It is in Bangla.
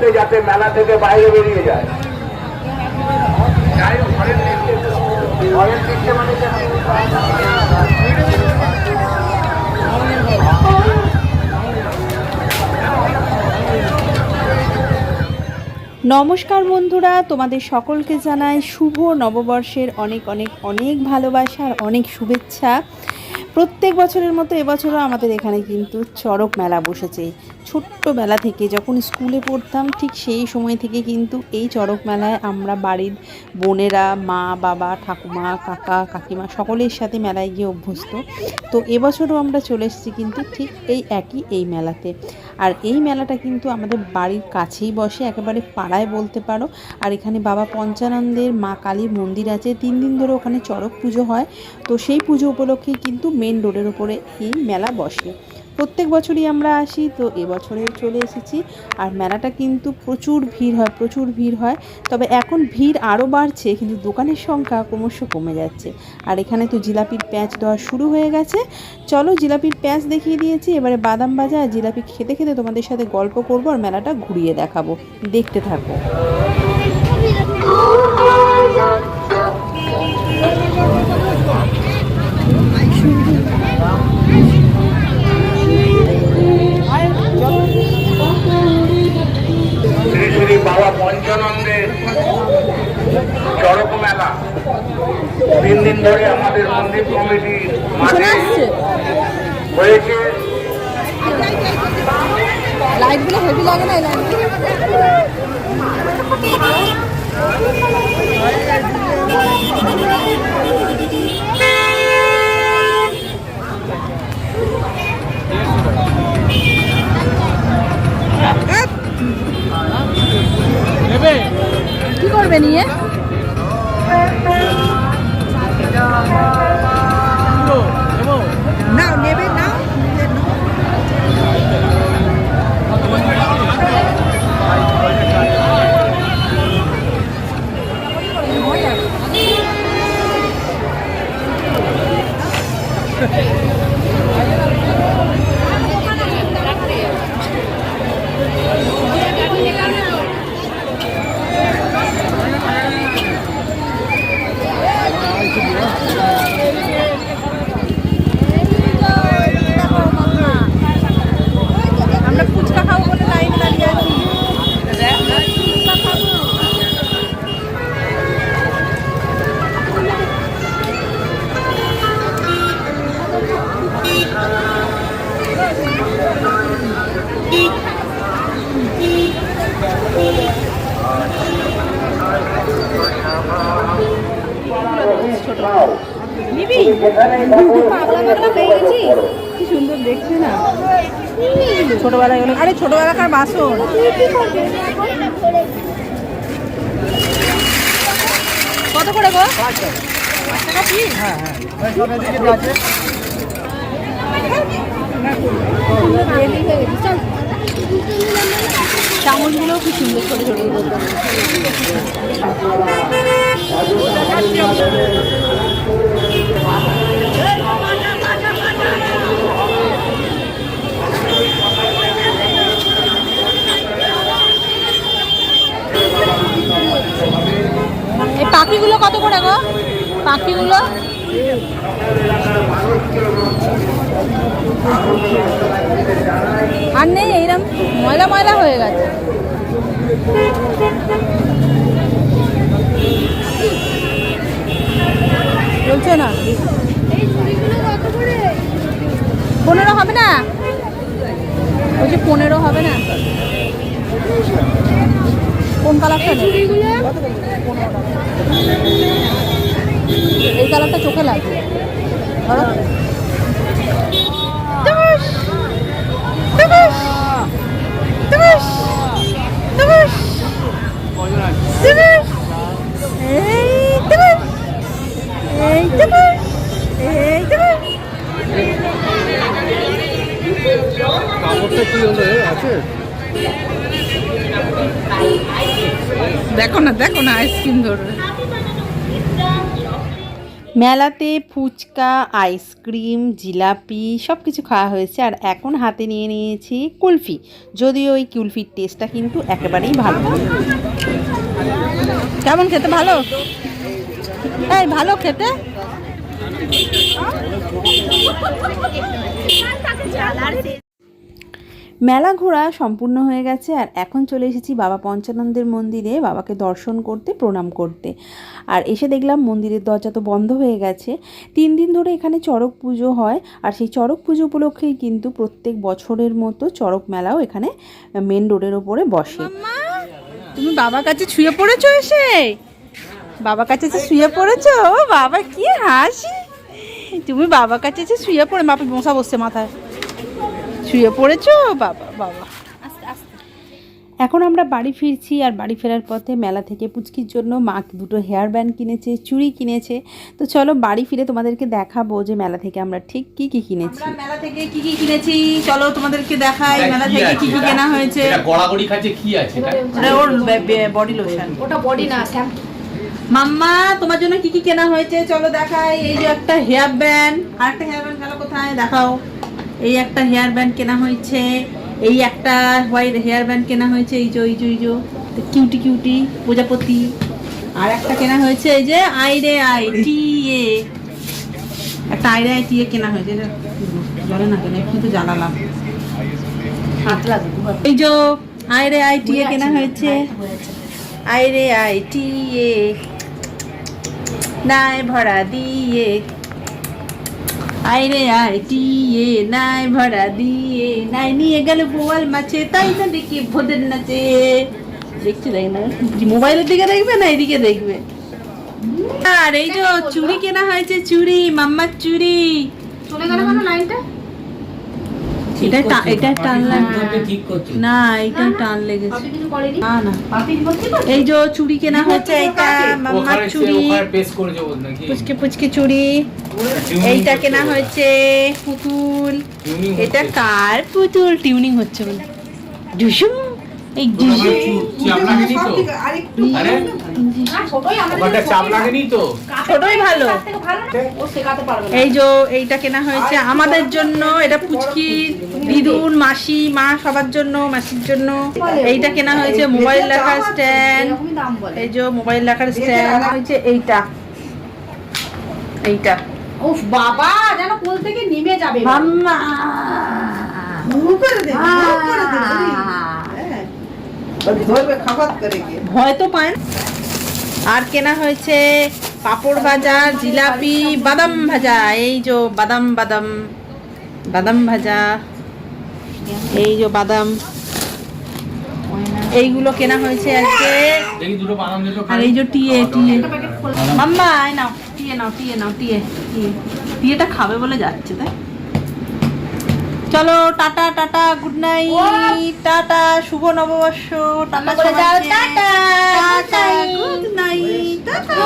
দ্রুত যাতে মেলা থেকে বাইরে বেরিয়ে যায়। নমস্কার বন্ধুরা, তোমাদের সকলকে জানাই শুভ নববর্ষের অনেক অনেক অনেক ভালোবাসা আর অনেক শুভেচ্ছা। প্রত্যেক বছরের মতো এবছরও আমাদের এখানে কিন্তু চড়ক মেলা বসেছে। ছোট্টবেলা থেকে যখন স্কুলে পড়তাম, ঠিক সেই সময় থেকে কিন্তু এই চড়ক মেলায় আমরা বাড়ির বোনেরা, মা, বাবা, ঠাকুমা, কাকা, কাকিমা সকলের সাথে মেলায় গিয়ে অভ্যস্ত। তো এবছরও আমরা চলে এসেছি কিন্তু ঠিক এই একই এই মেলাতে। আর এই মেলাটা কিন্তু আমাদের বাড়ির কাছেই বসে, একেবারে পাড়ায় বলতে পারো। আর এখানে বাবা পঞ্চানন্দের মা কালীর মন্দির আছে। তিন দিন ধরে ওখানে চড়ক পুজো হয়। তো সেই পুজো উপলক্ষেই কিন্তু মেন রোডের উপরে এই মেলা বসে। প্রত্যেক বছরই আমরা আসি, তো এবছরে চলে এসেছি। আর মেলাটা কিন্তু প্রচুর ভিড় হয়, প্রচুর ভিড় হয়। তবে এখন ভিড় আরও বাড়ছে, কিন্তু দোকানের সংখ্যা ক্রমশ কমে যাচ্ছে। আর এখানে তো জিলাপির প্যাঁচ দেওয়া শুরু হয়ে গেছে। চলো জিলাপির প্যাঁচ দেখিয়ে দিয়েছি, এবারে বাদাম ভাজা আর জিলাপি খেতে খেতে তোমাদের সাথে গল্প করব আর মেলাটা ঘুরিয়ে দেখাবো। দেখতে থাকো। পঞ্চানন্দের চড়ক মেলা। তিন দিন ধরে আমাদের মন্দির কমিটি মাঠে হয়েছে। লাইটগুলো হেভি লাগে না এই নাও নেবে পাগলা হয়ে কি সুন্দর দেখছে না ছোটবেলায় আরে ছোটবেলাকার বাসন কত করে গো চামচগুলো কি সুন্দর ছোট ছোট এই পাখিগুলো কত করে গো? পাখিগুলো? আর নেই এইরকম ময়লা ময়লা হয়ে গেছে বলছো না পনেরো হবে না বলছি পনেরো হবে না কোন কালারটা নেই এই কালারটা চোখে লাগবে ধরো তুমুস! তুমুস! তুমুস! তুমুস! দেখো না দেখো না আইসক্রিম ধরবে। মেলাতে ফুচকা আইসক্রিম জিলাপি সব কিছু খাওয়া হয়েছে, আর এখন হাতে নিয়ে নিয়েছি কুলফি। যদিও ওই কুলফির টেস্টটা কিন্তু একেবারেই ভালো। কেমন খেতে, ভালো? এই, ভালো খেতে? মেলা ঘোরা সম্পূর্ণ হয়ে গেছে আর এখন চলে এসেছি বাবা পঞ্চানন্দের মন্দিরে বাবাকে দর্শন করতে, প্রণাম করতে। আর এসে দেখলাম মন্দিরের দরজা তো বন্ধ হয়ে গেছে। তিন দিন ধরে এখানে চড়ক পুজো হয় আর সেই চড়ক পুজো উপলক্ষেই কিন্তু প্রত্যেক বছরের মতো চড়ক মেলাও এখানে মেন রোডের ওপরে বসে। তুমি বাবার কাছে শুয়ে পড়েছো এসে? বাবার কাছে এসে শুয়ে পড়েছো? বাবা, কি হাসি। তুমি বাবার কাছে এসে শুয়ে পড়ে বাপি মশা বসছে মাথায়। শুয়ে পড়েছো? বাবা বাবা। এখন আমরা বাড়ি ফিরছি আর বাড়ি ফেরার পথে মেলা থেকে পুচকির জন্য মা দুটো হেয়ার ব্যান্ড কিনেছে চুড়ি কিনেছে। তো চলো বাড়ি ফিরে তোমাদেরকে দেখাবো যে মেলা থেকে আমরা ঠিক কি কি কিনেছি। মেলা থেকে কি কি কিনেছি? চলো তোমাদেরকে দেখাই মেলা থেকে কি কি কেনা হয়েছে। এটা গড়াগড়ি খাচ্ছে কি আছে? এটা? ওর বডি লোশন ওটা বডি না শ্যাম্পু মাম্মা তোমার জন্য কি কি কেনা হয়েছে? চলো দেখাই। এই যে একটা হেয়ার ব্যান্ড। আর একটা হেয়ার ব্যান্ড গেল কোথায়? দেখাও। এই একটা হেয়ার ব্যান্ড কেনা হয়েছে এই একটা হোয়াইট হেয়ার ব্যান্ড কেনা হয়েছে এই যে এই যে এই যে কিউটি কিউটি প্রজাপতি। আর একটা কেনা হয়েছে এই যে আইরে আই টি এ। একটা আইরে আই টি এ কেনা হয়েছে এটা জলে না কেন একটু তো জ্বালালাম। এই যে আইরে আই টি এ কেনা হয়েছে। আইরে আই টি এ। নাই ভরা দিয়ে। আইরে আই টি এ নাই, ভরা দিয়ে নাই, নিয়ে গেল বোয়াল মাছে, তাই না দেখি ভোদের নাচে। দেখছি, দেখ না মোবাইলের দিকে দেখবে না এদিকে দেখবে? আর এই যে চুড়ি কেনা হয়েছে চুড়ি মাম্মার চুড়ি চলে গেল কেন লাইনটা এটা এটা টান লাগবে না এটা টান লেগেছে। না না। এই যে চুড়ি কেনা হয়েছে এটা মাম্মার চুড়ি। পুচকে পুচকে চুড়ি। এইটা কেনা হয়েছে পুতুল। এটা কার পুতুল? টিউনিং হচ্ছে বলে। ঢুসুম এই ঢুসুম চাপ লাগেনি তো? আরে না। ছোটই আমাদের ওখানটা চাপ লাগেনি তো? ছোটই ভালো। তার থেকে ভালো না? ও শেখাতে পারবে না। এই যে এইটা কেনা হয়েছে আমাদের জন্য। এটা পুচকি। দিদুন মাসি মা সবার জন্য মাসির জন্য। এইটা কেনা হয়েছে মোবাইল রাখার স্ট্যান্ড এই যে মোবাইল রাখার স্ট্যান্ড হয়েছে এইটা। এইটা। উফ বাবা যেন কোল থেকে নেমে যাবে। মাম্মা ভয় তো পায়। আর কেনা হয়েছে পাপড় ভাজা জিলাপি বাদাম ভাজা। এই যে বাদাম বাদাম বাদাম ভাজা। এই যে বাদাম। এইগুলো কেনা হয়েছে আজকে। দেখি দুটো বাদাম দিতো আর এই যে টিয়ে টিয়ে। মাম্মা আয় নাও টিয়ে নাও টিয়ে নাও টিয়ে টিয়ে। টিয়েটা খাবে বলে যাচ্ছে তাই? চলো tata tata good night tata শুভ নববর্ষ টাটা করে যাও, tata, tata good night tata.